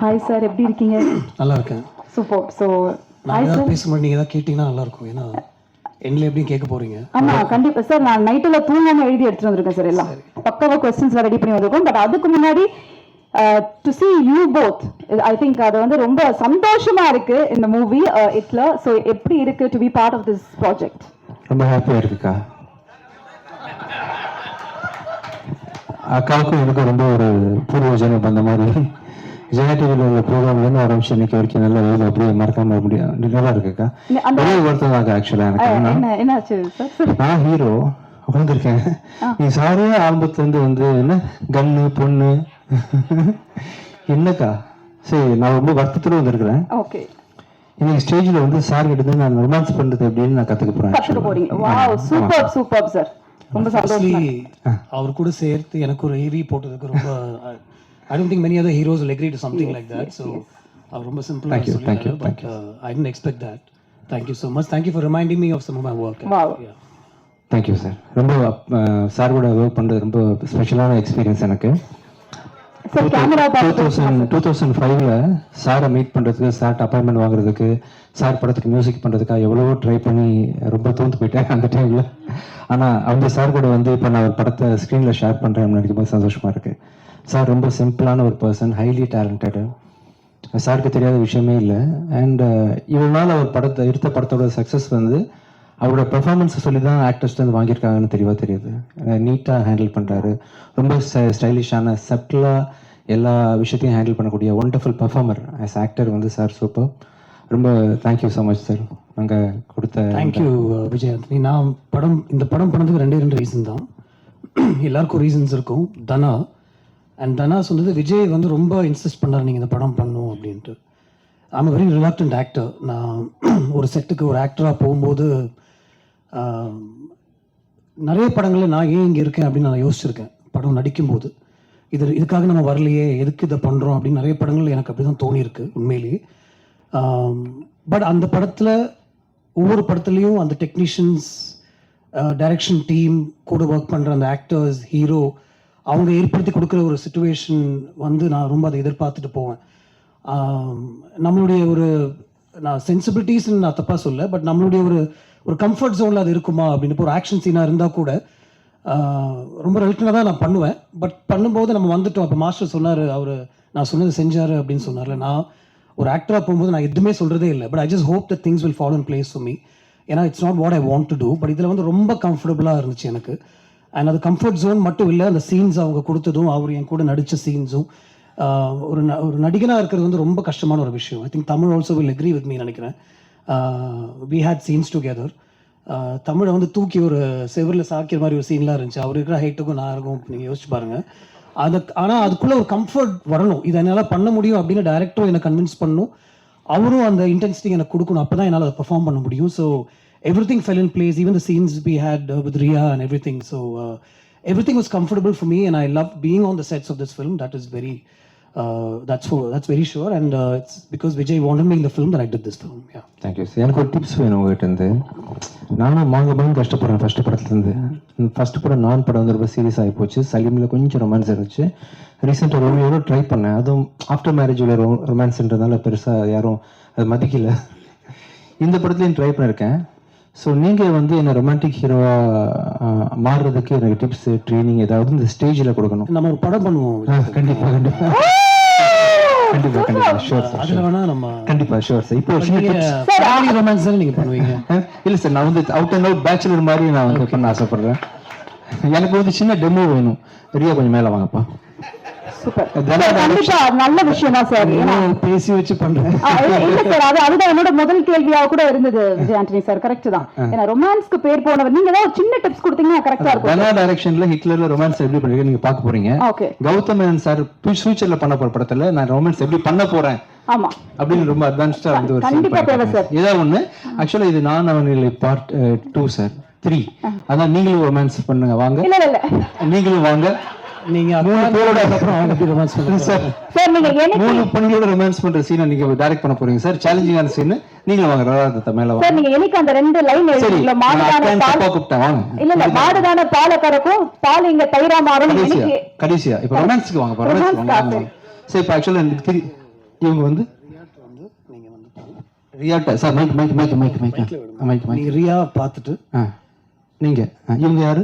Hi sir எப்படி இருக்கீங்க? நல்லா இருக்கேன் சூப்பர் ஸோ நான் ஏதாவது பேசும்போது நீங்கள் ஏதாவது கேட்டிங்கன்னா நல்லா இருக்கும் ஏன்னா எண்ணில் எப்படியும் கேட்க போறீங்க. ஆமா கண்டிப்பா. சார் நான் நைட்டில் தூங்காம எழுதி எடுத்துட்டு வந்திருக்கேன் சார் எல்லாம். பக்காவா கொஸ்டின்ஸ் ரெடி பண்ணி வந்திருக்கோம். பட் அதுக்கு முன்னாடி to see you both I think அது வந்து ரொம்ப சந்தோஷமா இருக்கு இந்த மூவி இட்ல ஸோ எப்படி இருக்கு to be part of this project ரொம்ப ஹாப்பியாக இருக்குக்கா. அக்காவுக்கும் எனக்கும் ரொம்ப ஒரு பூர்வ ஜனம் அந்த மாதிரி. ஜெயா டிவியில் உள்ள ப்ரோக்ராம்லேருந்து ஆரம்பிச்சு இன்னைக்கு வரைக்கும் நல்ல வேலை அப்படியே மறக்காம அப்படியே நல்லா இருக்குக்கா ஒரே ஒருத்தர் தாங்க ஆக்சுவலாக எனக்கு. நான் ஹீரோ உட்காந்துருக்கேன் நீ சாரே ஆரம்பத்துலேருந்து வந்து என்ன கன்னு பொண்ணு? என்னக்கா? சரி நான் ரொம்ப வருத்தத்தில் வந்திருக்கிறேன். ஓகே. இன்னைக்கு ஸ்டேஜில் வந்து சார் கிட்ட நான் ரொமான்ஸ் பண்ணுறது எப்படின்னு நான் கற்றுக்க போகிறேன் கற்றுக்க போறீங்க. வாவ் சூப்பர் சூப்பர் சார் ரொம்ப சந்தோஷம். அவர் கூட சேர்த்து எனக்கு ஒரு ஹெவி போட்டதுக்கு ரொம்ப I don't think many other heroes will agree to something like that so அவர் ரொம்ப சிம்பிளா Thank you, thank you, but I didn't expect that. Thank you so much. Thank you for reminding me of some of my work. Wow yeah. Thank you sir ரொம்ப sir கூட work பண்ணுறது ரொம்ப ஸ்பெஷலான experience எனக்கு. Two thousand two thousand ஃபைவ்ல சாரை meet பண்ணுறதுக்கு சார்ட் அப்பாயின்மெண்ட் வாங்குறதுக்கு சார் படத்துக்கு மியூசிக் பண்ணுறதுக்காக எவ்வளவோ ட்ரை பண்ணி ரொம்ப தோந்து போயிட்டேன் அந்த டைமில் ஆனால் அந்த சார் கூட வந்து இப்போ நான் ஒரு படத்தை ஸ்க்ரீனில் ஷேர் பண்ணுறேன் நினைக்கும் போது சந்தோஷமாக இருக்குது சார் ரொம்ப சிம்பிளான ஒரு பர்சன் ஹைலி டேலண்டடு சாருக்கு தெரியாத விஷயமே இல்லை. அண்ட் இவ்வளோ நாள் அவர் படத்தை எடுத்த படத்தோட சக்ஸஸ் வந்து அவரோட பெர்ஃபார்மன்ஸ் சொல்லி தான் ஆக்டர்ஸ் வந்து வாங்கியிருக்காங்கன்னு தெரியவா தெரியுது. நீட்டாக ஹேண்டில் பண்ணுறாரு ரொம்ப ஸ்டைலிஷான சட்டிலாக எல்லா விஷயத்தையும் ஹேண்டில் பண்ணக்கூடிய ஒண்டர்ஃபுல் பெர்ஃபார்மர் ஆஸ் ஆக்டர் வந்து சார் சூப்பர் ரொம்ப thank you so much sir நாங்கள் கொடுத்த தேங்க்யூ விஜய் ஆண்டனி நான் படம் இந்த படம் பண்ணதுக்கு ரெண்டே ரெண்டு ரீசன் தான். எல்லாருக்கும் ரீசன்ஸ் இருக்கும். தனா அண்ட் தனா சொன்னது விஜய் வந்து ரொம்ப இன்சிஸ்ட் பண்ணார் நீங்கள் இந்த படம் பண்ணும் அப்படின்ட்டு. ஐம் வெரி ரிலாக்டன்ட் ஆக்டர் நான் ஒரு செட்டுக்கு ஒரு ஆக்டராக போகும்போது நிறைய படங்களில் நான் ஏன் இங்கே இருக்கேன் அப்படின்னு நான் யோசிச்சிருக்கேன் படம் நடிக்கும்போது. இது இதுக்காக நம்ம வரலையே எதுக்கு இதை பண்ணுறோம் அப்படின்னு நிறைய படங்கள் எனக்கு அப்படி தான் தோணியிருக்கு உண்மையிலேயே. பட் அந்த படத்தில் ஒவ்வொரு படத்துலையும் அந்த டெக்னீஷியன்ஸ் டைரக்ஷன் டீம் கூட ஒர்க் பண்ணுற அந்த ஆக்டர்ஸ் ஹீரோ அவங்க ஏற்படுத்தி கொடுக்குற ஒரு சுச்சுவேஷன் வந்து நான் ரொம்ப அதை எதிர்பார்த்துட்டு போவேன். நம்மளுடைய ஒரு நான் சென்சிபிலிட்டிஸ்ன்னு நான் தப்பாக சொல்ல பட் நம்மளுடைய ஒரு ஒரு கம்ஃபர்ட் ஜோனில் அது இருக்குமா அப்படின்னு இப்போ ஒரு ஆக்ஷன் சீனாக இருந்தால் கூட ரொம்ப ரெலக்டனாக தான் நான் பண்ணுவேன். பட் பண்ணும்போது நம்ம வந்துட்டோம். அப்போ மாஸ்டர் சொன்னார் அவர் நான் சொன்னது செஞ்சார் அப்படின்னு சொன்னார்ல. நான் ஒரு ஆக்டராக போகும்போது நான் எதுவுமே சொல்கிறதே இல்லை. But I just hope the things will follow in place for me ஏன்னா it's not what I want to do but இதில் வந்து ரொம்ப கம்ஃபர்டபுளாக இருந்துச்சு எனக்கு. அண்ட் அது கம்ஃபர்ட் ஜோன் மட்டும் இல்லை அந்த சீன்ஸ் அவங்க கொடுத்ததும் அவர் என் கூட நடித்த சீன்ஸும் ஒரு ந- ஒரு நடிகனாக இருக்கிறது வந்து ரொம்ப கஷ்டமான ஒரு விஷயம். I think Tamil also will agree with me நினைக்கிறேன். வி ஹேட் சீன்ஸ் டுகெதர் தமிழை வந்து தூக்கி ஒரு செவரில் சாக்கிற மாதிரி ஒரு சீன்லாம் இருந்துச்சு. அவர் இருக்கிற ஹைட்டுக்கும் நான் இருக்கும் நீங்கள் யோசிச்சு பாருங்கள் அது ஆனால் அதுக்குள்ளே ஒரு கம்ஃபர்ட் வரணும். இதை என்னால் பண்ண முடியும் அப்படின்னு டேரக்டரும் என்னை கன்வின்ஸ் பண்ணணும் அவரும் அந்த இன்டென்சிட்டி எனக்கு கொடுக்கணும். அப்போ தான் என்னால் அதை பெர்ஃபார்ம் பண்ண முடியும். So everything fell in place even the scenes be had with Riya and everything so everything was comfortable for me and I love being on the sets of this film that is very that's that's very sure and it's because Vijay wanted me இந்த film that I did this film yeah thank you sir எனக்கு ஒரு tips வேணும் உங்ககிட்ட இருந்து. நானும் மாங்க மாங்க கஷ்டப்படுறேன் ஃபஸ்ட்டு படத்துலேருந்து ஃபர்ஸ்ட் படம் நான் படம் வந்து ரொம்ப சீரியஸ் ஆகி போச்சு. சலீமில் கொஞ்சம் ரொமான்ஸ் இருந்துச்சு. ரீசெண்டாக ரோமியோட ட்ரை பண்ணேன். அதுவும் ஆஃப்டர் மேரேஜ் உள்ள ரொ ரொமான்ஸ்ன்றதுனால பெருசாக யாரும் அது மதிக்கல. இந்த படத்துலையும் ட்ரை பண்ணியிருக்கேன் ஸோ நீங்கள் வந்து என்ன ரொமான்டிக் ஹீரோவாக மாறுறதுக்கு எனக்கு டிப்ஸ் ட்ரைனிங் ஏதாவது இந்த ஸ்டேஜில் கொடுக்கணும். நம்ம ஒரு படம் பண்ணுவோம். கண்டிப்பாக கண்டிப்பாக கண்டிப்பாக ஷூர் சார் அதுல வேணா நம்ம கண்டிப்பாக ஷூர் சார் இப்போ ஃபேமிலி ரொமான்ஸ் நீங்க பண்ணுவீங்க? இல்ல சார் நான் வந்து அவுட் அண்ட் அவுட் பேச்சுலர் மாதிரி நான் வந்து பண்ண ஆசைப்படுறேன். எனக்கு வந்து சின்ன டெமோ வேணும். ரியா கொஞ்சம் மேல வாங்கப்பா. சூப்பர் கண்டிப்பா நல்ல விஷயம் தான் சார் பேசி வச்சு பண்றேன் இல்ல சார் அது அதுதான் என்னோட முதல் கேள்வியா கூட இருந்தது விஜய் ஆண்டனி சார் கரெக்ட் தான். ஏன்னா ரொமான்ஸ்க்கு பேர் போனவர் நீங்க ஏதாவது சின்ன டிப்ஸ் கொடுத்தீங்கன்னா கரெக்டா இருக்கும் டைரக்ஷன்ல ஹிட்லர்ல ரொமான்ஸ் எப்படி நீங்க பார்க்க போறீங்க. ஓகே கௌதம் மேனன் சார் ஃபியூச்சர்ல பண்ண போற படத்துல நான் ரொமான்ஸ் எப்படி பண்ண போறேன் ஆமா. அப்படின்னு ரொம்ப அட்வான்ஸ்டா வந்து ஒரு scene கண்டிப்பா தேவை பண்ணிருக்கேன். ஏதாவது ஒண்ணு. ஆக்சுவலா இது நான் அவனில் பார்ட் டூ சார் த்ரீ அதான் நீங்களும் ரொமான்ஸ் பண்ணுங்க வாங்க. நீங்களும் வாங்க. நீங்க மூணு பேரோட அப்புறம் அவங்க எப்படி ரொமான்ஸ் பண்ணுங்க சார் சார் நீங்க எனக்கு மூணு பெண்களோட ரொமான்ஸ் பண்ற சீனை நீங்க டைரக்ட் பண்ண போறீங்க. சார் சேலஞ்சிங்கான சீன் நீங்களும் வாங்க ரதாரத்தை மேல வாங்க. சார் நீங்க எனக்கு அந்த ரெண்டு லைன் நான் மாடுதான பால் கூப்பிட்டேன் வாங்க. இல்ல இல்ல மாடுதான பாலை கறக்கும் பால் இங்க தயிரா மாறும் எனக்கு கடைசியா. இப்ப ரொமான்ஸ்க்கு வாங்க Romance ரொமான்ஸ் வாங்க. சரி? இப்ப ஆக்சுவலா எனக்கு இவங்க வந்து ரியாட்ட sir mike mike mike mike mike mike Riya பார்த்துட்டு ஆ, இவங்க யாரு?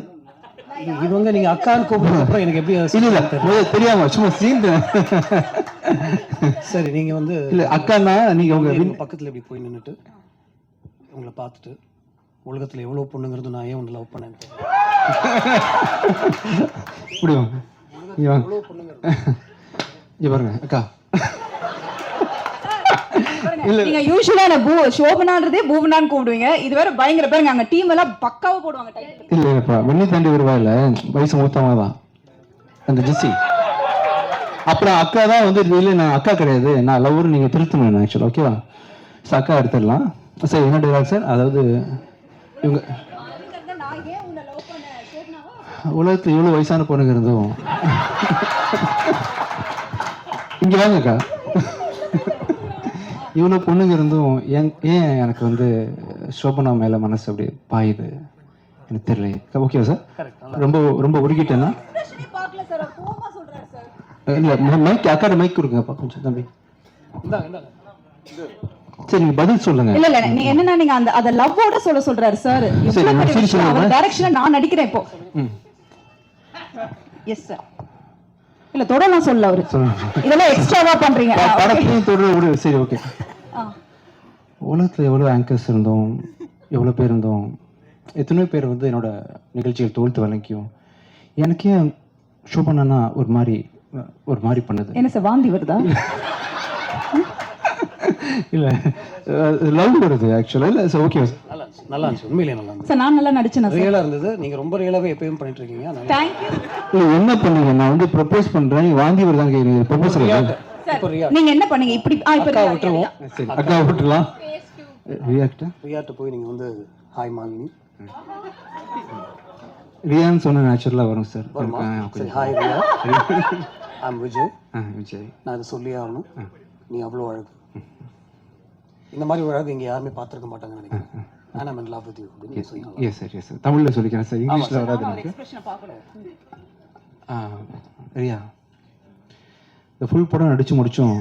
இவங்க நீங்கள் அக்கான்னு கூப்பிடுறது அப்புறம் எனக்கு எப்படி அது இல்ல தெரியாம சும்மா சீன் சரி நீங்கள் வந்து இல்ல அக்கான்னா நீங்க உங்க பக்கத்தில் இப்படி போய் நின்றுட்டு உங்களை பார்த்துட்டு உலகத்தில் எவ்வளோ பொண்ணுங்கிறது நான் ஏன் ஒன்று லவ் பண்ணேன்னு இப்படி இங்க பாருங்க அக்கா. நீங்க யூஸ்வலா என்ன பூ சோபனான்றதே பூவனான்னு கூப்பிடுவீங்க இது வேற பயங்கர பாருங்க. அங்க டீம் எல்லாம் பக்காவா போடுவாங்க டைட்டில் இல்ல இல்லப்பா வெண்ணி தாண்டி வருவாயில்ல வயசு மூத்தவங்க தான். அந்த ஜெஸ்ஸி. அப்புறம் அக்கா தான் வந்து இல்லை நான் அக்கா கிடையாது. நான் லவ்வர் நீங்க திருத்தணும் ஆக்சுவலா ஓகேவா ஸோ அக்கா எடுத்துடலாம். சரி என்ன டிராக் சார் அதாவது இவங்க உலகத்துல இவ்வளவு வயசான பொண்ணுங்க இருந்தும் இங்க வாங்க அக்கா இவ்வளவு பொண்ணுங்க இருந்தும் ஏன் ஏன் எனக்கு வந்து சோபனா மேல மனசு அப்படி பாயுது? எனக்கு தெரியல ஓகேவா சார் ரொம்ப ரொம்ப உருகிட்டேன்னா? இல்ல மைக் அக்காட மைக் கொடுங்கப்பா கொஞ்சம் தம்பி. சரி நீங்க பதில் சொல்லுங்க. இல்ல இல்ல நீங்க என்னன்னா நீங்க அந்த அத லவ்வோட சொல்ல சொல்றாரு சார் டைரக்ஷன்ல நான் நடிக்கிறேன் இப்போ. ம். எஸ் சார் இல்ல தொடலாம் சொல்ல அவரு. இதெல்லாம் எக்ஸ்ட்ராவா பண்றீங்க. படத்தையும் தொடர விடு. சரி ஓகே. உலகத்தில் எவ்வளோ ஆங்கர்ஸ் இருந்தோம் எவ்வளோ பேர் இருந்தோம் எத்தனையோ பேர் வந்து என்னோட நிகழ்ச்சிகள் தோல்த்து வழங்கியும் எனக்கே ஷோபனா ஒரு மாதிரி ஒரு மாதிரி பண்ணுது? என்ன சார் வாந்தி வருதா? இல்லை லவ் வருது ஆக்சுவலாக இல்லை சார் ஓகே நல்லா இருந்துச்சு நல்லா இருந்துச்சு. உண்மையிலேயே நல்லா இருந்துச்சு. சார் நான் நல்லா நடிச்சேன் சார் ரியலாக இருந்தது. நீங்கள் ரொம்ப ரியலாகவே எப்பயும் பண்ணிட்டு இருக்கீங்க அதனால தேங்க்யூ இல்லை என்ன பண்ணீங்க? நான் வந்து ப்ரப்போஸ் பண்ணுறேன் நீ வாந்தி வருதாங்க கேட்குறீங்க ப்ரப்போஸ் இப்போ ரியா நீங்க என்ன பண்ணீங்க? இப்படி ஆ இப்ப அக்கா விட்டுருவோம். சரி அக்கா விட்டுலாம் ரியாக்டா ரியாட்ட போய் நீங்கள் வந்து ஹாய் மாலினி. ரியான்னு சொன்ன நேச்சுரலாக வரும் சார் வருமா? சரி ஹாய் ரியா ஐம் விஜய். நான் இதை சொல்லியே ஆகணும். நீ அவ்வளோ அழகு. இந்த மாதிரி ஒரு அழகு இங்கே யாருமே பார்த்துருக்க மாட்டாங்கன்னு நினைக்கிறேன். ஆனால் ஐம் லவ் வித் யூ அப்படின்னு எஸ் சார் எஸ் சார் தமிழில் சொல்லிக்கிறேன் சார் இங்கிலீஷில் வராது எனக்கு. ஆ, ரியா இந்த ஃபுல் படம் நடிச்சு முடிச்சோம்.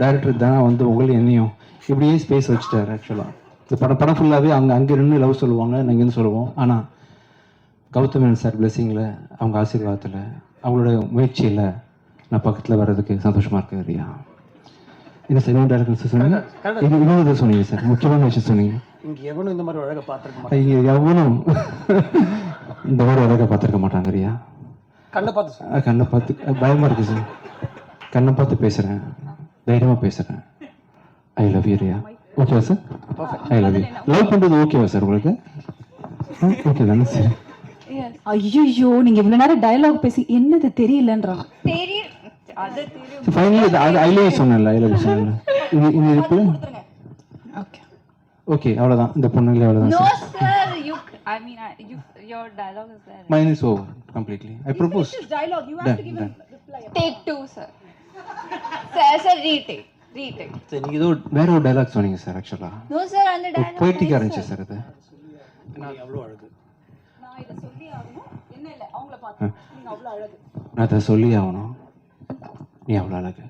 டைரக்டர் தானே வந்து உங்களை என்னையும் இப்படியே ஸ்பேஸ் வச்சுட்டார் ஆக்சுவலாக இந்த படம் படம் ஃபுல்லாகவே அவங்க அங்கே நின்று லவ் சொல்லுவாங்க நாங்கள் இருந்து சொல்லுவோம். ஆனால் கௌதமன் சார் பிளெஸிங்கில் அவங்க ஆசீர்வாதத்தில் அவங்களோட முயற்சியில் நான் பக்கத்தில் வர்றதுக்கு சந்தோஷமாக இருக்கு ரியா. என்ன சார் இன்னொரு டேரக்டர் சொன்னீங்க? இது இன்னொரு சொன்னீங்க. சார் முக்கியமான விஷயம் சொன்னீங்க. இங்கே எவனும் இந்த மாதிரி அழகை பார்த்துருக்க ஐயோ எவனும் இந்த மாதிரி அழகாக பார்த்துருக்க மாட்டாங்க ரியா கண்ணை பார்த்து கண்ணை பார்த்து அஹ் பயமா இருக்கு சார். கண்ணை பார்த்து பேசுறேன். தைரியமா பேசுறேன். I love you Riya. ஓகேவா sir? I love you love பண்றது ஓகேவா சார் உங்களுக்கு? ஓகே தானே சார். ஐயோ நீங்க இவ்வளவு நேரம் டயலாக் பேசி என்னது தெரியலன்றான் ஃபைனலி அது ஐ லவ் சொன்னேன்ல ஐ லவ் இது இது ஓகே ஓகே அவ்வளவுதான். இந்த பொண்ணுங்களே அவ்வளவுதான் No, sir. Mine is over completely I propose. Retake. Sir நீங்க ஏதோ வேற ஒரு டைலாக் சொன்னீங்க சார் ஆக்சுவலா. போயிட்டிக்கா இருந்துச்சு சார் நீ அவ்வளோ அழகு. நான் இத சொல்லி ஆகணும். என்ன இல்ல அவங்கள பார்த்து நீங்க அவ்வளவு அழகு. நான் அதை சொல்லி ஆகணும். நீ அவ்வளோ அழகு.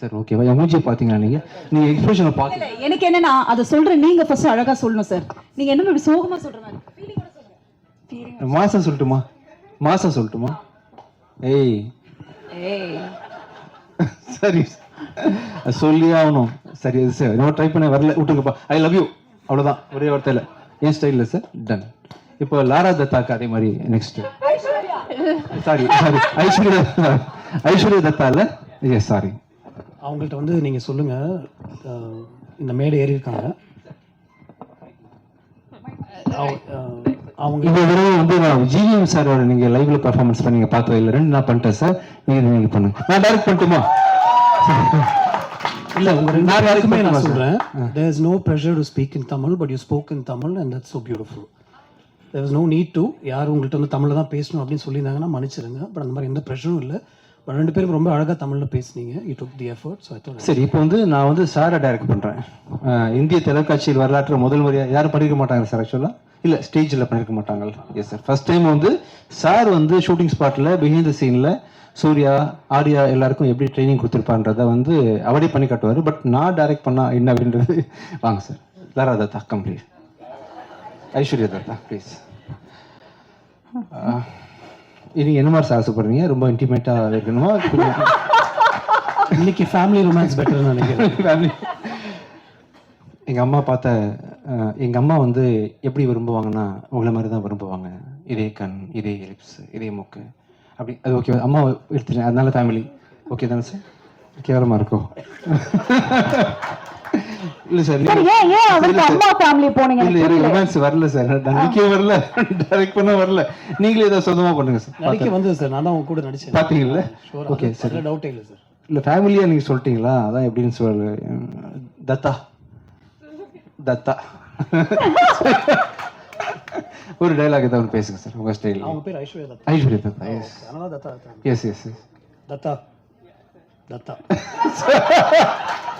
சார் ஓகேவா எமோஜி பார்த்தீங்களா நீங்கள் நீங்கள் எக்ஸ்பிரஷனை இல்ல எனக்கு என்னன்னா அத சொல்றேன். நீங்க ஃபர்ஸ்ட் அழகா சொல்லணும் சார் நீங்க என்ன இப்படி சோகமா சொல்ற மாதிரி. ஃபீலிங்கோட சொல்லுங்க. ஃபீலிங் மாசம் சொல்லட்டுமா? மாசம் சொல்லட்டுமா? ஏய். சரி. சொல்லி ஆகணும். சரி சார். இன்னும் ட்ரை பண்ண வரல. விட்டுருங்கப்பா ஐ லவ் யூ அவ்வளோதான் ஒரே வார்த்தையில். என் ஸ்டைலில் சார் டன் இப்போ லாரா தத்தாக்கு அதே மாதிரி next sorry sorry Aishwarya. Aishwarya Dutta இல்லை எஸ் சாரி அவங்கள்ட்ட வந்து நீங்கள் சொல்லுங்கள் இந்த மேடை ஏறி இருக்காங்க. அவங்க- இந்த தடவை வந்து நான் ஜிவிஎம் சாரோட நீங்கள் லைவ்ல பர்ஃபார்மன்ஸ் பண்ணீங்க பார்த்தது இல்லை. ரெண்டு நான் பண்ணிட்டேன் சார் நீங்கள் நீங்கள் பண்ணுங்க. நான் டைரக்ட் பண்ணட்டுமா? இல்ல உங்க ரெண்டு பேருக்குமே நான் சொல்றேன். there is no pressure to speak in tamil but you spoke in tamil and that's so beautiful. There is no need to. யார் உங்கள்கிட்ட வந்து தமிழ்ல தான் பேசணும் அப்படின்னு சொல்லியிருந்தாங்கன்னா மன்னிச்சிருங்க. பட் அந்த மாதிரி எந்த ப்ரெஷரும் இல்லை. பட் ரெண்டு பேரும் ரொம்ப அழகாக தமிழில் பேசுனீங்க. You took the effort so I சரி இப்போ வந்து நான் வந்து சாரை டைரக்ட் பண்ணுறேன் இந்திய தொலைக்காட்சியில் வரலாற்று முதல் முறையாக யாரும் படிக்க மாட்டாங்க சார் ஆக்சுவலாக இல்லை ஸ்டேஜில் பண்ணியிருக்க மாட்டாங்க எஸ் சார் ஃபர்ஸ்ட் டைம் வந்து சார் வந்து ஷூட்டிங் ஸ்பாட்டில் பிஹைண்ட் த சீனில் சூர்யா ஆர்யா எல்லாருக்கும் எப்படி ட்ரைனிங் கொடுத்துருப்பான்றத வந்து அவரே பண்ணி காட்டுவார். பட் நான் டைரக்ட் பண்ணா என்ன அப்படின்றது வாங்க sir Lara Dutta complete Aishwarya Dutta please நீங்கள் என்ன மாதிரி சார் ஆசைப்படுறீங்க ரொம்ப இன்டிமேட்டாக இருக்கணுமா? இன்னைக்கு ஃபேமிலி ரொமான்ஸ் பெட்டர்னு நினைக்கிறேன். எங்கள் அம்மா பார்த்த அஹ், எங்க அம்மா வந்து எப்படி விரும்புவாங்கன்னா உங்களை மாதிரி தான் விரும்புவாங்க. இதே கண் இதே லிப்ஸ் இதே மூக்கு. அப்படி அது ஓகே அம்மா எடுத்துட்டேன். அதனால ஃபேமிலி ஓகே தானே சார் கேவலமாக இருக்கும் இல்லை சார் சார் ஏன் ஏன் அவருக்கு அம்மா ஃபேமிலி போனீங்க. ரொமான்ஸ் வரல சார். நடிக்க வரல. டைரக்ட் பண்ண வரல. நீங்களே ஏதாவது சொந்தமாக பண்ணுங்க சார். நடிக்க வந்தது சார் நான் தான் உங்க கூட நடிச்சேன். பார்த்தீங்கல்ல ஓகே சார். டவுட்டே இல்லை சார். இல்லை ஃபேமிலியாக நீங்கள் சொல்லிட்டீங்களா? அதான் எப்படின்னு சொல்லு. தத்தா. தத்தா. ஒரு டைலாக் ஏதாவது பேசுங்க சார் உங்கள் ஸ்டைல் அவங்க பேர் ஐஸ்வர்யா தத்தா. ஐஸ்வர்யா தத்தா எஸ் அதனால Dutta Dutta yes yes yes Dutta. Dutta.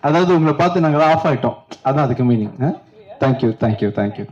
அதாவது உங்களை பார்த்து நாங்கள் ஆஃப் ஆகிட்டோம் அதான் அதுக்கு மீனிங் தேங்க்யூ தேங்க்யூ தேங்க்யூ